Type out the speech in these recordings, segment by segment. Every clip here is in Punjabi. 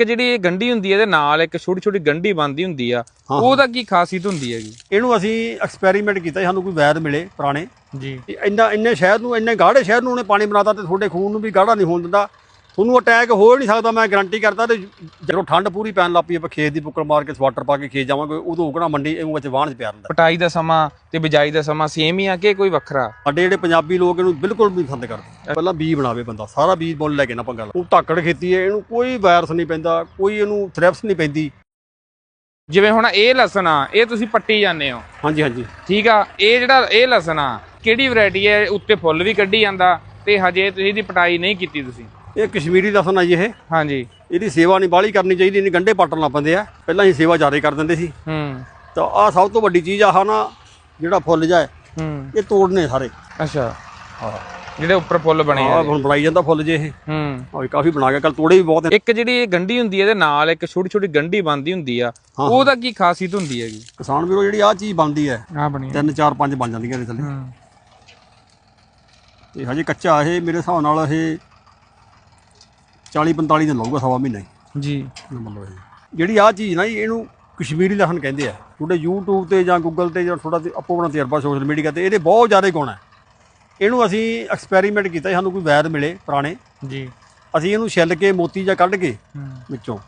ਇੱਕ ਜਿਹੜੀ ਇਹ ਗੰਢੀ ਹੁੰਦੀ ਹੈ ਇਹਦੇ ਨਾਲ ਇੱਕ ਛੋਟੀ ਛੋਟੀ ਗੰਢੀ ਬੰਦੀ ਹੁੰਦੀ ਆ ਹਾਂ। ਉਹਦਾ ਕੀ ਖਾਸੀਅਤ ਹੁੰਦੀ ਹੈਗੀ? ਇਹਨੂੰ ਅਸੀਂ ਐਕਸਪੈਰੀਮੈਂਟ ਕੀਤਾ ਸੀ, ਸਾਨੂੰ ਕੋਈ ਵੈਦ ਮਿਲੇ ਪੁਰਾਣੇ। ਜੀ। ਇੰਨਾ ਇੰਨੇ ਸ਼ਹਿਰ ਨੂੰ ਇੰਨੇ ਗਾੜੇ ਸ਼ਹਿਰ ਨੂੰ ਉਹਨੇ ਪਾਣੀ ਬਣਾਤਾ ਤੇ ਤੁਹਾਡੇ ਖੂਨ ਨੂੰ ਵੀ ਗਾੜਾ ਨਹੀਂ ਹੋਣ ਦਿੰਦਾ। ਤੁਹਾਨੂੰ ਅਟੈਕ ਹੋ ਨਹੀਂ ਸਕਦਾ ਮੈਂ ਗਾਰੰਟੀ ਕਰਦਾ ਤੇ ਜਦੋਂ ਠੰਡ ਪੂਰੀ ਪੈਣ ਲੱਗ ਪਈ ਆਪਾਂ ਖੇਤ ਦੀ ਬੁੱਕਲ ਮਾਰ ਕੇ ਸਵਾਟਰ ਪਾ ਕੇ ਖੇਤ ਜਾਵਾਂਗੇ ਉਦੋਂ ਉਗਣਾ ਮੰਡੀ ਇਹਨੂੰ ਵਿੱਚ ਵਾਹਣ ਚ ਪਿਆ ਰਹਿੰਦਾ ਪਟਾਈ ਦਾ ਸਮਾਂ ਤੇ ਬਿਜਾਈ ਦਾ ਸਮਾਂ ਸੇਮ ਹੀ ਆ ਕਿ ਕੋਈ ਵੱਖਰਾ? ਸਾਡੇ ਜਿਹੜੇ ਪੰਜਾਬੀ ਲੋਕ ਇਹਨੂੰ ਬਿਲਕੁਲ ਵੀ ਪਸੰਦ ਕਰਦੇ। ਪਹਿਲਾਂ ਬੀਜ ਬਣਾਵੇ ਬੰਦਾ ਸਾਰਾ ਬੀਜ ਬੋਲ ਲੈ ਕੇ ਨਾ ਪੰਗਾ ਉਹ ਧਾਕੜ ਖੇਤੀ ਹੈ ਇਹਨੂੰ ਕੋਈ ਵਾਇਰਸ ਨਹੀਂ ਪੈਂਦਾ ਕੋਈ ਇਹਨੂੰ ਥ੍ਰੈਪਸ ਨਹੀਂ ਪੈਂਦੀ। ਜਿਵੇਂ ਹੁਣ ਇਹ ਲਸਣ ਆ ਇਹ ਤੁਸੀਂ ਪੱਟੀ ਜਾਂਦੇ ਹੋ। ਹਾਂਜੀ ਹਾਂਜੀ। ਠੀਕ ਆ ਇਹ ਜਿਹੜਾ ਇਹ ਲਸਣ ਆ ਕਿਹੜੀ ਵੈਰਾਈਟੀ ਹੈ? ਉੱਤੇ ਫੁੱਲ ਵੀ ਕੱਢੀ ਜਾਂਦਾ ਤੇ ਹਜੇ ਤੁਸੀਂ ਇਹਦੀ ਪਟਾਈ ਨਹੀਂ ਕੀਤੀ ਤੁਸੀਂ। ਇਹ ਕਸ਼ਮੀਰੀ ਲਸਣ ਆ ਜੀ ਇਹ। ਹਾਂਜੀ। ਇਹਦੀ ਸੇਵਾ ਨਹੀਂ ਬਾਹਲੀ ਕਰਨੀ ਚਾਹੀਦੀ ਇਹਨੇ ਗੰਢੇ ਪੱਟਣ ਪੈਂਦੇ ਆ। ਪਹਿਲਾਂ ਹੀ ਸੇਵਾ ਜ਼ਿਆਦਾ ਕਰ ਦਿੰਦੇ ਸੀ। ਹੂੰ। ਤਾਂ ਆਹ ਸਭ ਤੋਂ ਵੱਡੀ ਚੀਜ਼ ਆਹ ਨਾ ਜਿਹੜਾ ਫੁੱਲ ਜਾਏ ਹੂੰ ਇਹ ਤੋੜਨੇ ਸਾਰੇ। ਅੱਛਾ। ਹਾਂ ਜਿਹੜੇ ਉੱਪਰ ਫੁੱਲ ਬਣੇ ਆ ਹੁਣ ਬਣਾਈ ਜਾਂਦਾ ਫੁੱਲ ਜੇ ਇਹ। ਹੂੰ। ਆਹ ਕਾਫੀ ਬਣਾ ਗਿਆ ਕੱਲ ਤੋੜੇ ਵੀ ਬਹੁਤ ਇੱਕ ਜਿਹੜੀ ਇਹ ਗੰਢੀ ਹੁੰਦੀ ਹੈ ਇਹਦੇ ਨਾਲ ਇੱਕ ਛੋਟੀ ਛੋਟੀ ਗੰਢੀ ਬੰਦੀ ਹੁੰਦੀ ਆ ਹਾਂ। ਉਹਦਾ ਕੀ ਖਾਸੀਅਤ ਹੁੰਦੀ ਹੈਗੀ? ਕਿਸਾਨ ਵੀਰੋ ਜਿਹੜੀ ਆਹ ਚੀਜ਼ ਬਣਦੀ ਹੈ ਆ ਬਣੀ ਤਿੰਨ ਚਾਰ ਪੰਜ ਬਣ ਜਾਂਦੀਆਂ ਨੇ ਥੱਲੇ। ਹੂੰ। ਤੇ ਹਜੇ ਕੱਚਾ ਇਹ ਮੇਰੇ ਹਿਸਾਬ ਨਾਲ ਇਹ 40 45 ਦਿਨ ਲਾਊਗਾ ਸਵਾ ਮਹੀਨਾ ਹੀ। ਜੀ। ਮਤਲਬ ਇਹ ਜਿਹੜੀ ਆਹ ਚੀਜ਼ ਨਾ ਜੀ, ਇਹਨੂੰ ਕਸ਼ਮੀਰੀ ਲਸਣ ਕਹਿੰਦੇ ਆ। ਤੁਹਾਡੇ YouTube ਤੇ ਜਾਂ Google ਤੇ ਜਾਂ ਥੋੜਾ ਆਪੋ ਆਪਣਾ ਤਜਰਬਾ ਸੋਸ਼ਲ ਮੀਡੀਆ ਤੇ ਇਹਦੇ ਬਹੁਤ ਜ਼ਿਆਦਾ ਗੁਣ ਹੈ। ਇਹਨੂੰ ਅਸੀਂ ਐਕਸਪੈਰੀਮੈਂਟ ਕੀਤਾ ਸਾਨੂੰ ਕੋਈ ਵੈਦ ਮਿਲੇ ਪੁਰਾਣੇ। ਜੀ। ਅਸੀਂ ਇਹਨੂੰ ਛਿੱਲ ਕੇ ਮੋਤੀ ਜਾਂ ਕੱਢ ਕੇ ਹੂੰ। ਵਿੱਚੋਂ।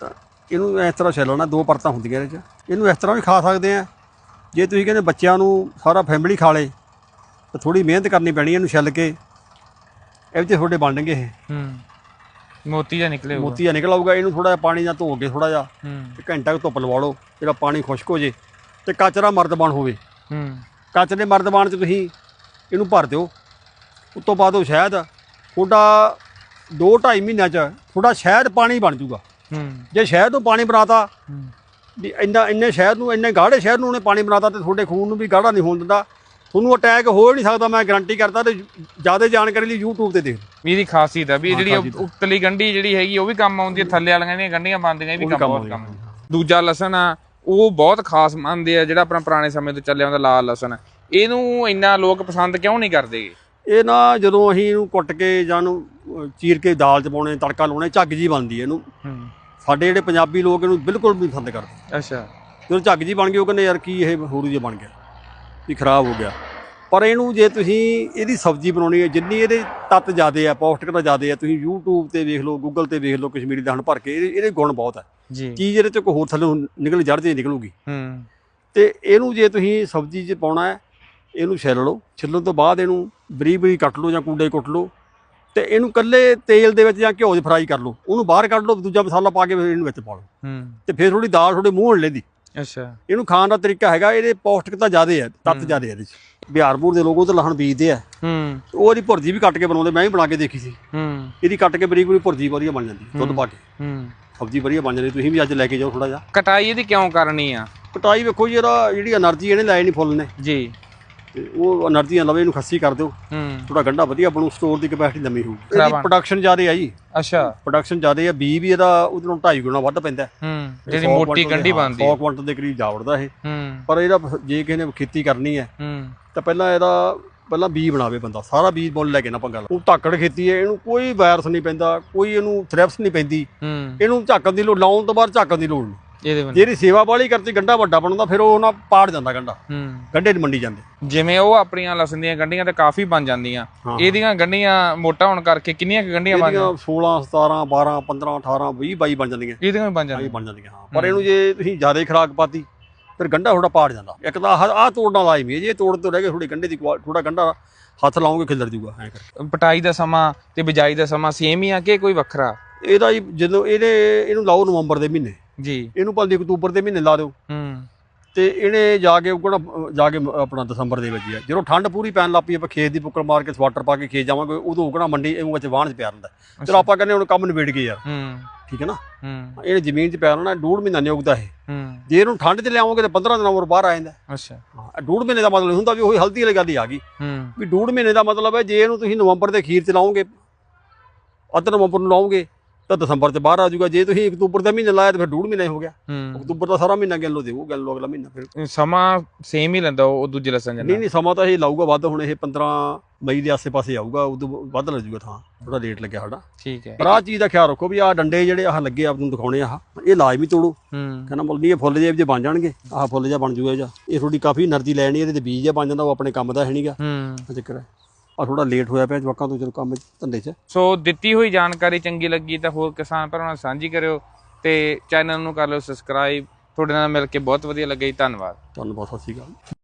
ਤਾਂ ਇਹਨੂੰ ਇਸ ਤਰ੍ਹਾਂ ਛਿੱਲਣਾ ਦੋ ਪਰਤਾਂ ਹੁੰਦੀਆਂ ਇਹਦੇ 'ਚ। ਇਹਨੂੰ ਇਸ ਤਰ੍ਹਾਂ ਵੀ ਖਾ ਸਕਦੇ ਆ। ਜੇ ਤੁਸੀਂ ਕਹਿੰਦੇ ਬੱਚਿਆਂ ਨੂੰ ਸਾਰਾ ਫੈਮਿਲੀ ਖਾ ਲੇ ਤਾਂ ਥੋੜੀ ਮਿਹਨਤ ਕਰਨੀ ਪੈਣੀ ਇਹਨੂੰ ਛਿੱਲ ਕੇ। ਇਹ ਵਿੱਚ ਤੁਹਾਡੇ ਬਣਨਗੇ ਇਹ। ਹੂੰ। ਮੋਤੀ ਜਾਂ ਨਿਕਲੇ ਹੋਊਗਾ। ਮੋਤੀ ਆ ਨਿਕਲ ਆਊਗਾ ਇਹਨੂੰ ਥੋੜਾ ਜਿਹਾ ਪਾਣੀ ਨਾਲ ਧੋ ਕੇ ਥੋੜਾ ਜਿਹਾ ਹੂੰ। ਤੇ ਘੰਟਾ ਕੁ ਧੁੱਪ ਲਵਾ ਲਓ ਜਿਹੜਾ ਪਾਣੀ ਖੁਸ਼ਕ ਹੋ ਜੇ ਤੇ ਕਚਰਾ ਮਰਦਬਾਨ ਹੋਵੇ। ਹੂੰ। ਕੱਚ ਦੇ ਮਰਦਬਾਨ 'ਚ ਤੁਸੀਂ ਇਹਨੂੰ ਭਰ ਦਿਓ। ਉਸ ਤੋਂ ਬਾਅਦ ਉਹ ਸ਼ਹਿਦ ਤੁਹਾਡਾ 2-2.5 ਮਹੀਨਿਆਂ 'ਚ ਤੁਹਾਡਾ ਸ਼ਹਿਦ ਪਾਣੀ ਬਣ ਜਾਊਗਾ। ਹੂੰ। ਜੇ ਸ਼ਹਿਦ ਤੋਂ ਪਾਣੀ ਬਣਾਤਾ ਹੂੰ। ਵੀ ਇੰਨਾ ਇੰਨੇ ਸ਼ਹਿਦ ਨੂੰ ਇੰਨੇ ਗਾੜੇ ਸ਼ਹਿਦ ਨੂੰ ਉਹਨੇ ਪਾਣੀ ਬਣਾਤਾ ਤੇ ਤੁਹਾਡੇ ਖੂਨ ਨੂੰ ਵੀ ਗਾੜਾ ਨਹੀਂ ਹੋਣ ਦਿੰਦਾ ਤੁਹਾਨੂੰ ਅਟੈਕ ਹੋ ਨਹੀਂ ਸਕਦਾ ਮੈਂ ਗਾਰੰਟੀ ਕਰਦਾ ਤੇ ਜ਼ਿਆਦਾ ਜਾਣਕਾਰੀ ਲਈ YouTube ਤੇ ਦੇਖ ਵੀ ਇਹਦੀ ਖਾਸੀਅਤ ਆ ਵੀ ਇਹ ਜਿਹੜੀ। ਉਤਲੀ ਗੰਢੀ ਜਿਹੜੀ ਹੈਗੀ ਉਹ ਵੀ ਕੰਮ ਆਉਂਦੀ ਹੈ ਥੱਲੇ ਵਾਲੀਆਂ ਦੀਆਂ ਗੰਢੀਆਂ ਬੰਦੀਆਂ ਇਹ ਵੀ ਕੰਮ ਬਹੁਤ। ਕੰਮ ਦੂਜਾ ਲਸਣ ਆ ਉਹ ਬਹੁਤ ਖਾਸ ਮੰਨਦੇ ਆ ਜਿਹੜਾ ਆਪਣਾ ਪੁਰਾਣੇ ਸਮੇਂ ਤੋਂ ਚੱਲਿਆ ਆਉਂਦਾ ਲਾਲ ਲਸਣ। ਇਹਨੂੰ ਇੰਨਾ ਲੋਕ ਪਸੰਦ ਕਿਉਂ ਨਹੀਂ ਕਰਦੇਗੇ ਇਹ? ਨਾ ਜਦੋਂ ਅਸੀਂ ਇਹਨੂੰ ਕੁੱਟ ਕੇ ਜਾਂ ਨੂੰ ਚੀਰ ਕੇ ਦਾਲ 'ਚ ਪਾਉਣੇ ਤੜਕਾ ਲਾਉਣੇ ਝੱਗ ਜੀ ਬਣਦੀ ਇਹਨੂੰ। ਸਾਡੇ ਜਿਹੜੇ ਪੰਜਾਬੀ ਲੋਕ ਇਹਨੂੰ ਬਿਲਕੁਲ ਵੀ ਪਸੰਦ ਕਰਦੇ। ਅੱਛਾ। ਜਦੋਂ ਝੱਗ ਜੀ ਬਣ ਗਈ ਉਹ ਕਹਿੰਦੇ ਯਾਰ ਕੀ ਇਹ ਹੋਰੂ ਜਿਹਾ ਬਣ ਗਿਆ? ਵੀ ਖਰਾਬ ਹੋ ਗਿਆ। ਪਰ ਇਹਨੂੰ ਜੇ ਤੁਸੀਂ ਇਹਦੀ ਸਬਜ਼ੀ ਬਣਾਉਣੀ ਹੈ ਜਿੰਨੀ ਇਹਦੇ ਤੱਤ ਜ਼ਿਆਦੇ ਆ ਪੌਸ਼ਟਿਕਤਾ ਜ਼ਿਆਦੇ ਆ ਤੁਸੀਂ YouTube ਤੇ ਵੇਖ ਲਓ Google ਤੇ ਵੇਖ ਲਓ ਕਸ਼ਮੀਰੀ ਦਹਣ ਭਰ ਕੇ ਇਹਦੇ ਇਹਦੇ ਗੁਣ ਬਹੁਤ ਹੈ ਜੀ। ਚੀਜ਼ ਇਹਦੇ ਚ ਕੋਈ ਹੋਰ ਥੱਲੇ ਨਿਕਲ ਜੜ ਜੇ ਨਿਕਲੂਗੀ। ਹੂੰ। ਤੇ ਇਹਨੂੰ ਜੇ ਤੁਸੀਂ ਸਬਜ਼ੀ 'ਚ ਪਾਉਣਾ ਹੈ ਇਹਨੂੰ ਛਿੱਲ ਲਓ। ਛਿੱਲਣ ਤੋਂ ਬਾਅਦ ਇਹਨੂੰ ਬਰੀਕ ਬਰੀਕ ਕੱਟ ਲਓ ਜਾਂ ਕੂਡੇ ਕੁੱਟ ਲਓ। ਤੇ ਇਹਨੂੰ ਕੱਲੇ ਤੇਲ ਦੇ ਵਿੱਚ ਜਾਂ ਘਿਓ 'ਚ ਫਰਾਈ ਕਰ ਲਓ। ਉਹਨੂੰ ਬਾਹਰ ਕੱਢ ਲਓ ਦੂਜਾ ਮਸਾਲਾ ਪਾ ਕੇ ਫਿਰ ਇਹਨੂੰ ਵਿੱਚ ਪਾ ਲਓ। ਹੂੰ। ਤੇ ਫਿਰ ਥੋੜੀ ਦਾਲ ਤੁਹਾਡੇ ਮੂੰਹ ਹਣ ਲੈਂਦੀ ਅੱਛਾ। ਇਹਨੂੰ ਖਾਣ ਦਾ ਤਰੀਕਾ ਹੈਗਾ ਇਹਦੇ ਪੌਸ਼ਟਿਕਤਾ ਜ਼ਿਆਦੇ ਹੈ ਤੱਤ ਜ਼ਿਆਦੇ ਹੈ ਇਹਦੇ ਬਿਹਾਰਪੁਰ ਦੇ ਲੋਕ ਉਹ ਤਾਂ ਲਹਣ ਬੀਜਦੇ ਆ। ਹੂੰ। ਉਹ ਇਹਦੀ ਭੁਰਜੀ ਵੀ ਕੱਟ ਕੇ ਬਣਾਉਂਦੇ ਮੈਂ ਵੀ ਬਣਾ ਕੇ ਦੇਖੀ ਸੀ। ਹੂੰ। ਇਹਦੀ ਕੱਟ ਕੇ ਬਰੀਕ ਬਰੀਕ ਭੁਰਜੀ ਵਧੀਆ ਬਣ ਜਾਂਦੀ ਦੁੱਧ ਪਾ ਕੇ। ਹੂੰ। ਸਬਜ਼ੀ ਵਧੀਆ ਬਣ ਜਾਂਦੀ ਤੁਸੀਂ ਵੀ ਅੱਜ ਲੈ ਕੇ ਜਾਓ ਥੋੜਾ ਜਿਹਾ। ਕਟਾਈ ਇਹਦੀ ਕਿਉਂ ਕਰਨੀ ਆ? ਕਟਾਈ ਵੇਖੋ ਜੀ ਇਹਦਾ ਜਿਹੜੀ એનર્ਜੀ ਇਹਨੇ ਲਾਈ ਨਹੀਂ ਫੁੱਲ ਨੇ। ਜੀ। ਤੇ ਉਹ એનર્ਜੀ ਲਵੇ ਇਹਨੂੰ ਖੱਸੀ ਕਰ ਦਿਓ। ਥੋੜਾ ਗੰਡਾ ਵਧੀਆ ਬਣੂ ਸਟੋਰ ਦੀ ਕਪੈਸਿਟੀ ਲੰਮੀ ਹੋਊ ਪ੍ਰੋਡਕਸ਼ਨ ਜ਼ਿਆਦਾ ਆ ਅੱਛਾ। ਪ੍ਰੋਡਕਸ਼ਨ ਜ਼ਿਆਦਾ ਆ ਬੀ ਵੀ ਇਹਦਾ ਉਹਦੇ ਨਾਲੋਂ 2.5 ਗੁਣਾ ਵੱਧ ਪੈਂਦਾ। ਹੈ। ਹੂੰ ਜਿਹੜੀ ਮੋਟੀ ਗੰਢੀ ਦੇ- ਬਣਦੀ 100 ਕੁਇੰਟਲ ਦੇ ਕਰੀਬ ਜਾ ਵੜਦਾ ਇਹ। ਹੂੰ। ਪਰ ਇਹਦਾ ਜੇ ਕਿਸੇ ਨੇ ਖੇਤੀ ਕਰਨੀ ਹੈ ਹੂੰ। ਤਾਂ ਪਹਿਲਾਂ ਇਹਦਾ ਪਹਿਲਾਂ ਬੀ ਬਣਾਵੇ ਬੰਦਾ। ਸਾਰਾ ਬੀਜ ਮੁੱਲ ਲੈ ਕੇ ਨਾ ਪੰਗਾ ਉਹ ਧਾਕੜ ਖੇਤੀ ਹੈ ਇਹਨੂੰ ਕੋਈ ਵਾਇਰਸ ਨਹੀਂ ਪੈਂਦਾ ਕੋਈ ਇਹਨੂੰ ਥ੍ਰੈਪਸ ਨਹੀਂ ਪੈਂਦੀ। ਹੂੰ। ਇਹਨੂੰ ਝਾਕਣ ਦੀ ਲੋੜ ਲਾਉਣ ਤੋਂ ਬਾਅਦ ਝਾਕਣ ਦੀ ਲੋੜ ਨਹੀਂ। ਇਹਦੇ ਬੰਦੇ ਜਿਹੜੀ ਸੇਵਾ ਵਾਲੀ ਕਰਤੀ ਗੰਡਾ ਵੱਡਾ ਬਣਦਾ ਫਿਰ ਉਹ ਨਾ ਪਾੜ ਜਾਂਦਾ ਗੰਡਾ। ਹੂੰ। ਗੰਡੇ 'ਚ ਮੰਡੀ ਜਾਂਦੇ। ਜਿਵੇਂ ਉਹ ਆਪਣੀਆਂ ਲਸਣ ਦੀਆਂ ਗੰਢੀਆਂ ਤੇ ਕਾਫੀ ਬਣ ਜਾਂਦੀਆਂ। ਹਾਂ। ਇਹਦੀਆਂ ਗੰਢੀਆਂ ਮੋਟਾ ਹੋਣ ਕਰਕੇ ਕਿੰਨੀਆਂ ਕੁ ਗੰਢੀਆਂ ਬਣ ਇਹਦੀਆਂ 16 17 12 15 18 20 22 ਬਣ ਜਾਂਦੀਆਂ। ਇਹਦੀਆਂ ਵੀ ਬਣ ਆਹੀ ਜਾਂਦੀਆਂ। ਬਣ ਜਾਂਦੀਆਂ ਹਾਂ। ਪਰ ਇਹਨੂੰ ਜੇ ਤੁਸੀਂ ਜ਼ਿਆਦਾ ਖਰਾਕ ਪਾਤੀ ਫਿਰ ਗੰਡਾ ਥੋੜਾ ਪਾੜ ਜਾਂਦਾ। ਇੱਕ ਤਾਂ ਆਹ ਤੋੜ ਨਾਲ ਲਾਜ਼ਮੀ ਹੈ। ਜੇ ਇਹ ਤੋੜ ਤੋਂ ਰਹਿ ਕੇ ਥੋੜੀ ਗੰਡੇ ਦੀ ਥੋੜਾ ਗੰਡਾ ਹੱਥ ਲਾਉਂਗੇ ਖਿਲਰ ਜੂਗਾ ਐ ਕਰਕੇ। ਪਟਾਈ ਦਾ ਸਮਾਂ ਤੇ ਬਿਜਾਈ ਦਾ ਸਮਾਂ ਸੇਮ ਹੀ ਆ ਕਿ ਕੋਈ ਵੱਖਰਾ? ਇਹਦਾ ਜੀ ਜਦੋਂ ਇਹਨੇ ਇਹਨੂੰ ਲਾਓ ਨਵੰਬਰ ਦੇ ਮਹੀਨੇ। ਜੀ। ਇਹਨੂੰ ਭਾਵੇਂ ਅਕਤੂਬਰ ਦੇ ਮਹੀਨੇ ਲਾ ਦਿਓ। ਹੂੰ। ਤੇ ਇਹਨੇ ਜਾ ਕੇ ਉਗਣਾ ਜਾ ਕੇ ਆਪਣਾ ਦਸੰਬਰ ਦੇ ਵਿੱਚ ਹੀ ਆ। ਜਦੋਂ ਠੰਡ ਪੂਰੀ ਪੈਣ ਲੱਗ ਪਈ ਆਪਾਂ ਖੇਤ ਦੀ ਬੁੱਕਲ ਮਾਰ ਕੇ ਸਵਾਟਰ ਪਾ ਕੇ ਖੇਤ ਜਾਵਾਂਗੇ ਉਦੋਂ ਉਗਣਾ ਮੰਡੀ ਇਹਨੂੰ ਵਿੱਚ ਵਾਹਣ 'ਚ ਪਿਆ ਰਹਿੰਦਾ। ਚਲੋ ਆਪਾਂ ਕਹਿੰਦੇ ਹੁਣ ਕੰਮ ਨਿਬੇੜ ਗਏ ਯਾਰ। ਹੂੰ। ਠੀਕ ਹੈ ਨਾ? ਹੂੰ। ਇਹਨੇ ਜ਼ਮੀਨ 'ਚ ਪਿਆ ਰਹਿਣਾ ਡੂਢ ਮਹੀਨਾ ਨਹੀਂ ਉਗਦਾ ਇਹ। ਹੂੰ। ਜੇ ਇਹਨੂੰ ਠੰਡ 'ਚ ਲਿਆਓਗੇ ਤਾਂ 15 ਦਿਨਾਂ ਬਾਅਦ ਬਾਹਰ ਆ ਜਾਂਦਾ। ਅੱਛਾ। ਹਾਂ ਡੂਢ ਮਹੀਨੇ ਦਾ ਮਤਲਬ ਇਹ ਹੁੰਦਾ ਵੀ ਉਹੀ ਹਲਦੀ ਵਾਲੀ ਗੱਲ ਹੀ ਆ ਗਈ। ਹੂੰ। ਵੀ ਡੂਢ ਮਹੀਨੇ ਦਾ ਮਤਲਬ ਹੈ ਜੇ ਇਹਨੂੰ ਤੁਸੀਂ ਨਵੰਬਰ ਦੇ ਅਖੀਰ 'ਚ ਲਾਓਗੇ ਅੱਧ ਨਵੰਬਰ ਨੂੰ ਲਾਓਗੇ ਤਾਂ ਦਸੰਬਰ ਚ ਬਾਹਰ ਆ ਜਾਊਗਾ। ਜੇ ਤੁਸੀਂ ਅਕਤੂਬਰ ਦਾ ਮਹੀਨਾ ਲਾਇਆ ਤਾਂ ਫਿਰ ਡੂਢ ਮਹੀਨਾ ਹੋ ਗਿਆ। ਅਕਤੂਬਰ ਦਾ ਸਾਰਾ ਮਹੀਨਾ ਗਿਣ ਲਓ ਦੇਵੋ ਗਿਣ ਲਓ ਅਗਲਾ ਮਹੀਨਾ ਫਿਰ। ਸਮਾਂ ਸੇਮ ਹੀ ਲੈਂਦਾ ਉਹ ਦੂਜੇ ਲਸਣ ਜਨਾ ਨਹੀਂ ਨਹੀਂ ਸਮਾਂ ਤਾਂ ਇਹ ਲਾਊਗਾ ਵੱਧ। ਹੁਣ ਇਹ 15 ਮਈ ਦੇ ਆਸੇ-ਪਾਸੇ ਆਊਗਾ ਉਦੋਂ ਵੱਧ ਲੱਗ ਜੂਗਾ ਥਾਂ। ਥੋੜਾ ਲੇਟ ਲੱਗਿਆ ਸਾਡਾ। ਠੀਕ ਹੈ। ਪਰ ਆਹ ਚੀਜ਼ ਦਾ ਖਿਆਲ ਰੱਖੋ ਵੀ ਆਹ ਡੰਡੇ ਜਿਹੜੇ ਆਹ ਲੱਗੇ ਆਪ ਨੂੰ ਦਿਖਾਉਣੇ ਆਹ। ਇਹ ਲਾਜ਼ਮੀ ਤੋੜੋ। ਕਹਿੰਦਾ ਮੁੱਲ ਨਹੀਂ ਇਹ ਫੁੱਲ ਜੇ ਜੇ ਬਣ ਜਾਣਗੇ ਆਹ ਫੁੱਲ ਜਿਹਾ ਬਣ ਜੂਗਾ ਇਹ ਥੋੜੀ ਕਾਫੀ એનર્ਜੀ ਲੈਣੀ ਇਹਦੇ ਤੇ ਬੀਜ ਜਿਹਾ ਬਣ ਜਾਂਦਾ ਉਹ ਆਪਣੇ ਕੰਮ ਦਾ ਹੈ ਨਹੀਂਗਾ ਹੂੰ। ਚੱਕਰ ਹੈ। ਆ ਥੋੜਾ ਲੇਟ ਹੋਇਆ ਪਿਆ ਜਵਾਕਾਂ ਤੋਂ ਜਦੋਂ ਕੰਮ ਧੰਦੇ 'ਚ। ਸੋ ਦਿੱਤੀ ਹੋਈ ਜਾਣਕਾਰੀ ਚੰਗੀ ਲੱਗੀ ਤਾਂ ਹੋਰ ਕਿਸਾਨ ਭਰਾਵਾਂ ਨਾਲ ਸਾਂਝੀ ਕਰਿਓ ਤੇ ਚੈਨਲ ਨੂੰ ਕਰ ਲਿਓ ਸਬਸਕ੍ਰਾਈਬ ਤੁਹਾਡੇ ਨਾਲ ਮਿਲ ਕੇ ਬਹੁਤ ਵਧੀਆ ਲੱਗਾ। ਜੀ ਧੰਨਵਾਦ ਤੁਹਾਨੂੰ ਬਹੁਤ ਸਤਿ ਸ਼੍ਰੀ ਅਕਾਲ।